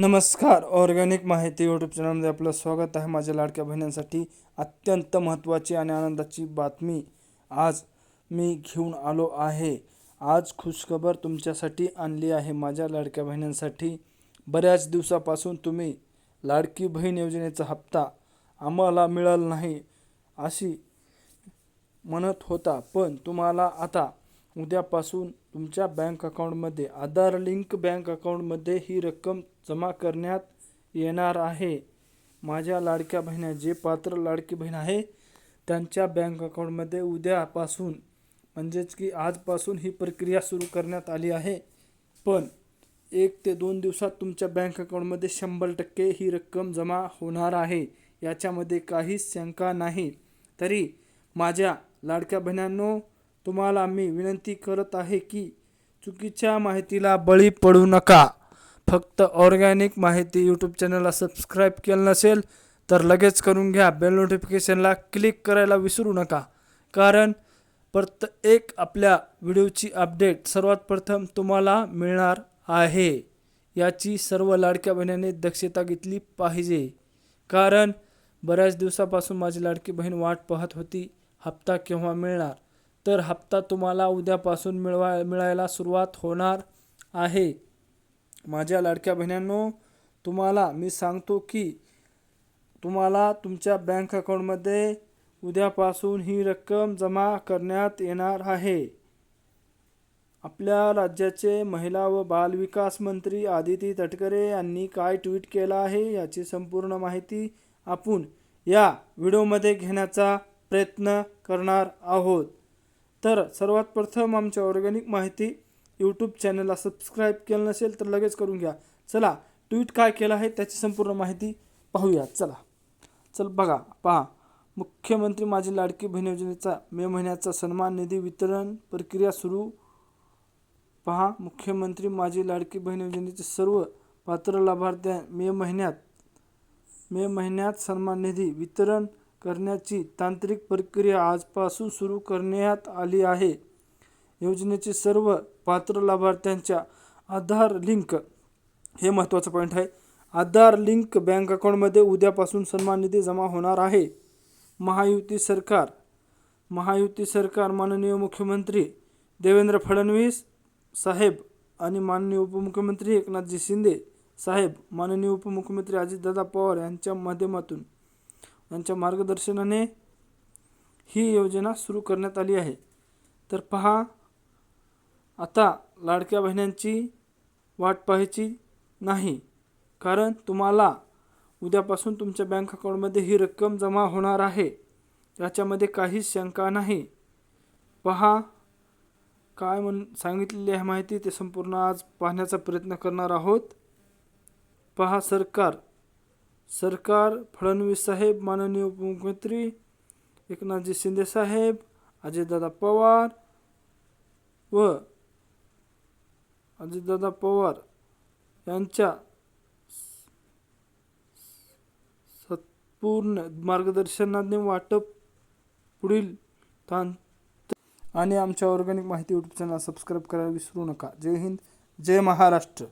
नमस्कार ऑर्गॅनिक माहिती यूट्यूब चॅनलमध्ये आपलं स्वागत आहे माझ्या लाडक्या बहिणींसाठी अत्यंत महत्त्वाची आणि आनंदाची बातमी. आज मी घेऊन आलो आहे. आज खुशखबर तुमच्यासाठी आणली आहे माझ्या लाडक्या बहिणींसाठी. बऱ्याच दिवसापासून तुम्ही लाडकी बहीण योजनेचा हप्ता आम्हाला मिळाला नाही अशी म्हणत होता पण तुम्हाला आता उद्यापासून तुमच्या बँक अकाउंटमध्ये आधार लिंक बँक अकाउंटमध्ये ही रक्कम जमा करण्यात येणार आहे. माझ्या लाडक्या बहिण्या जे पात्र लाडकी बहीण आहे त्यांच्या बँक अकाउंटमध्ये उद्यापासून म्हणजेच की आजपासून ही प्रक्रिया सुरू करण्यात आली आहे. पण एक ते दोन दिवसात तुमच्या बँक अकाउंटमध्ये शंभर टक्के ही रक्कम जमा होणार आहे. याच्यामध्ये काहीच शंका नाही. तरी माझ्या लाडक्या बहिणांनो तुम्हाला मी विनंती करत आहे की चुकीच्या माहितीला बळी पडू नका. फक्त ऑर्गॅनिक माहिती यूट्यूब चॅनलला सबस्क्राईब केलं नसेल तर लगेच करून घ्या. बेल नोटिफिकेशनला क्लिक करायला विसरू नका. कारण प्रत्येक आपल्या व्हिडिओची अपडेट सर्वात प्रथम तुम्हाला मिळणार आहे. याची सर्व लाडक्या बहिणीने दक्षता घेतली पाहिजे. कारण बऱ्याच दिवसापासून माझी लाडकी बहीण वाट पाहत होती हप्ता केव्हा मिळणार? तर हप्ता तुम्हाला उद्यापासून मिळवा मिळायला सुरुवात होणार आहे. माझ्या लाडक्या बहिणींनो तुम्हाला मी सांगतो की तुम्हाला तुमच्या बँक अकाउंटमध्ये उद्यापासून ही रक्कम जमा करण्यात येणार आहे. आपल्या राज्याचे महिला व बालविकास मंत्री आदिती तटकरे यांनी काय ट्विट केलं आहे याची संपूर्ण माहिती आपण या व्हिडिओमध्ये घेण्याचा प्रयत्न करणार आहोत. तर सर्वात प्रथम आमच्या ऑर्गॅनिक माहिती यूट्यूब चॅनलला सबस्क्राईब केलं नसेल तर लगेच करून घ्या. चला ट्विट काय केलं आहे त्याची संपूर्ण माहिती पाहूया. चला. चल बघा पहा. मुख्यमंत्री माझी लाडकी बहीण योजनेचा मे महिन्याचा सन्मान निधी वितरण प्रक्रिया सुरू. पहा मुख्यमंत्री माझी लाडकी बहीण योजनेचे सर्व पात्र लाभार्थ्या मे महिन्यात मे महिन्यात सन्मान निधी वितरण करण्याची तांत्रिक प्रक्रिया आजपासून सुरू करण्यात आली आहे. योजनेचे सर्व पात्र लाभार्थ्यांच्या आधार लिंक हे महत्त्वाचं पॉईंट आहे. आधार लिंक बँक अकाउंटमध्ये उद्यापासून सन्मान निधी जमा होणार आहे. महायुती सरकार महायुती सरकार माननीय मुख्यमंत्री देवेंद्र फडणवीस साहेब आणि माननीय उपमुख्यमंत्री एकनाथजी शिंदे साहेब माननीय उपमुख्यमंत्री अजितदादा पवार यांच्या माध्यमातून यांच्या मार्गदर्शनाने ही योजना सुरू करण्यात आली आहे. तर पहा आता लाडक्या बहिण्यांची वाट पाहायची नाही. कारण तुम्हाला उद्यापासून तुमच्या बँक अकाउंटमध्ये ही रक्कम जमा होणार आहे. याच्यामध्ये काहीच शंका नाही. पहा काय म्हण सांगितलेली आहे माहिती ते संपूर्ण आज पाहण्याचा प्रयत्न करणार आहोत. पहा सरकार सरकार फडणवीस साहेब माननीय उपमुख्यमंत्री एकनाथजी शिंदे साहेब अजितदादा पवार व अजितदादा पवार यांच्या सत्पूर्ण मार्गदर्शनाने वाटप पुढील तांत आणि आमच्या ऑर्गॅनिक माहिती यूट्यूब चॅनल सबस्क्राईब करायला विसरू नका. जय हिंद जय महाराष्ट्र.